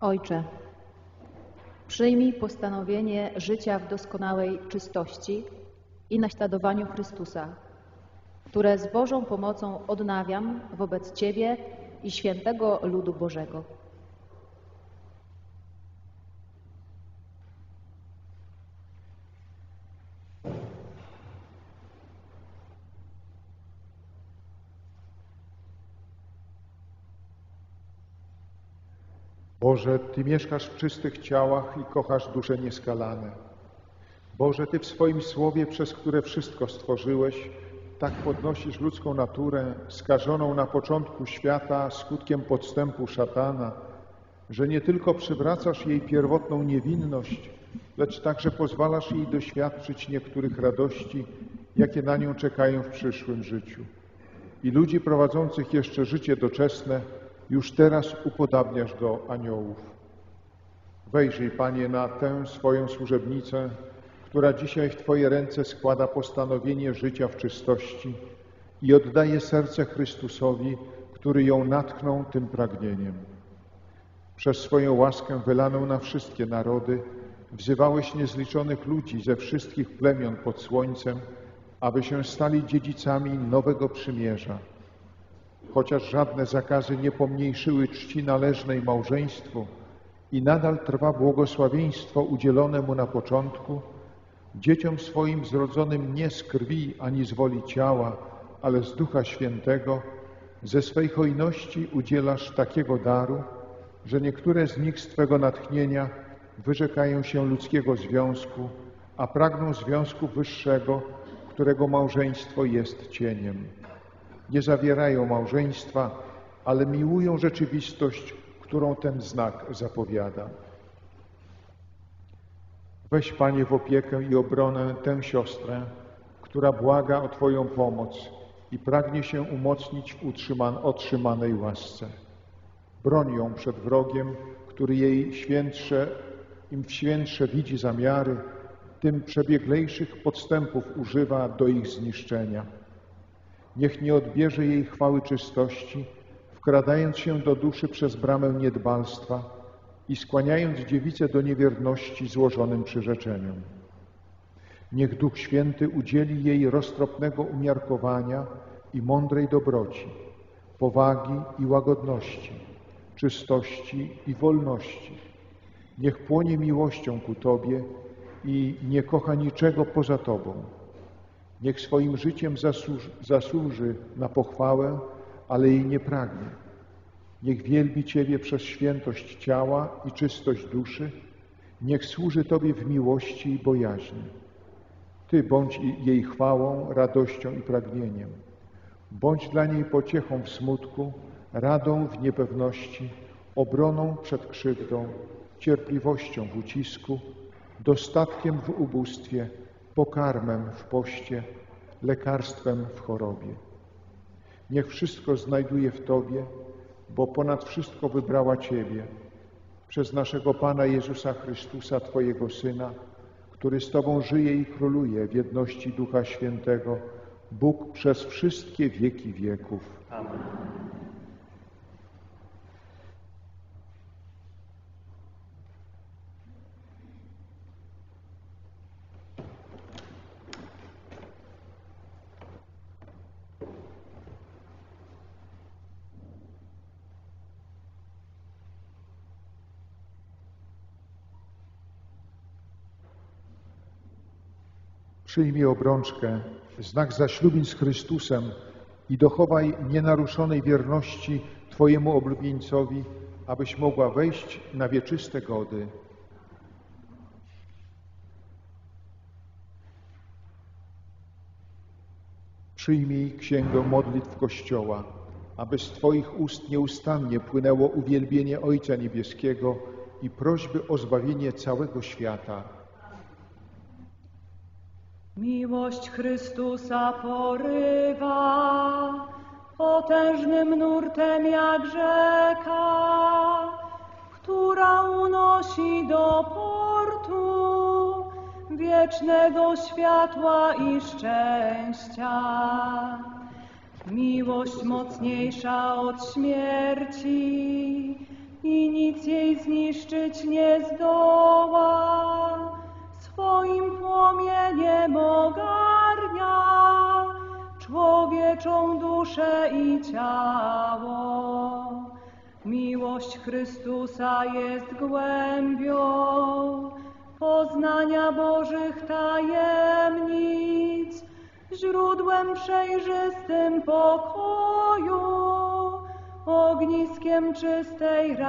Ojcze, przyjmij postanowienie życia w doskonałej czystości i naśladowaniu Chrystusa, które z Bożą pomocą odnawiam wobec Ciebie i świętego ludu Bożego. Boże, Ty mieszkasz w czystych ciałach i kochasz dusze nieskalane. Boże, Ty w swoim słowie, przez które wszystko stworzyłeś, tak podnosisz ludzką naturę, skażoną na początku świata skutkiem podstępu szatana, że nie tylko przywracasz jej pierwotną niewinność, lecz także pozwalasz jej doświadczyć niektórych radości, jakie na nią czekają w przyszłym życiu. I ludzi prowadzących jeszcze życie doczesne już teraz upodabniasz do aniołów. Wejrzyj, Panie, na tę swoją służebnicę, która dzisiaj w Twoje ręce składa postanowienie życia w czystości i oddaje serce Chrystusowi, który ją natknął tym pragnieniem. Przez swoją łaskę wylaną na wszystkie narody wzywałeś niezliczonych ludzi ze wszystkich plemion pod słońcem, aby się stali dziedzicami nowego przymierza. Chociaż żadne zakazy nie pomniejszyły czci należnej małżeństwu i nadal trwa błogosławieństwo udzielone mu na początku, dzieciom swoim zrodzonym nie z krwi ani z woli ciała, ale z Ducha Świętego, ze swej hojności udzielasz takiego daru, że niektóre z nich z Twego natchnienia wyrzekają się ludzkiego związku, a pragną związku wyższego, którego małżeństwo jest cieniem. Nie zawierają małżeństwa, ale miłują rzeczywistość, którą ten znak zapowiada. Weź, Panie, w opiekę i obronę tę siostrę, która błaga o Twoją pomoc i pragnie się umocnić w otrzymanej łasce. Broń ją przed wrogiem, który jej świętsze, im świętsze widzi zamiary, tym przebieglejszych podstępów używa do ich zniszczenia. Niech nie odbierze jej chwały czystości, wkradając się do duszy przez bramę niedbalstwa i skłaniając dziewicę do niewierności złożonym przyrzeczeniom. Niech Duch Święty udzieli jej roztropnego umiarkowania i mądrej dobroci, powagi i łagodności, czystości i wolności. Niech płonie miłością ku Tobie i nie kocha niczego poza Tobą. Niech swoim życiem zasłuży, zasłuży na pochwałę, ale jej nie pragnie. Niech wielbi Ciebie przez świętość ciała i czystość duszy. Niech służy Tobie w miłości i bojaźni. Ty bądź jej chwałą, radością i pragnieniem. Bądź dla niej pociechą w smutku, radą w niepewności, obroną przed krzywdą, cierpliwością w ucisku, dostatkiem w ubóstwie, pokarmem w poście, lekarstwem w chorobie. Niech wszystko znajduje w Tobie, bo ponad wszystko wybrała Ciebie, przez naszego Pana Jezusa Chrystusa, Twojego Syna, który z Tobą żyje i króluje w jedności Ducha Świętego, Bóg przez wszystkie wieki wieków. Amen. Przyjmij obrączkę, znak zaślubin z Chrystusem i dochowaj nienaruszonej wierności Twojemu oblubieńcowi, abyś mogła wejść na wieczyste gody. Przyjmij księgę modlitw Kościoła, aby z Twoich ust nieustannie płynęło uwielbienie Ojca Niebieskiego i prośby o zbawienie całego świata. Miłość Chrystusa porywa potężnym nurtem jak rzeka, która unosi do portu wiecznego światła i szczęścia. Miłość mocniejsza od śmierci, i nic jej zniszczyć nie zdoła. Swoim płomieniem ogarnia człowieczą duszę i ciało. Miłość Chrystusa jest głębią poznania Bożych tajemnic, źródłem przejrzystym pokoju, ogniskiem czystej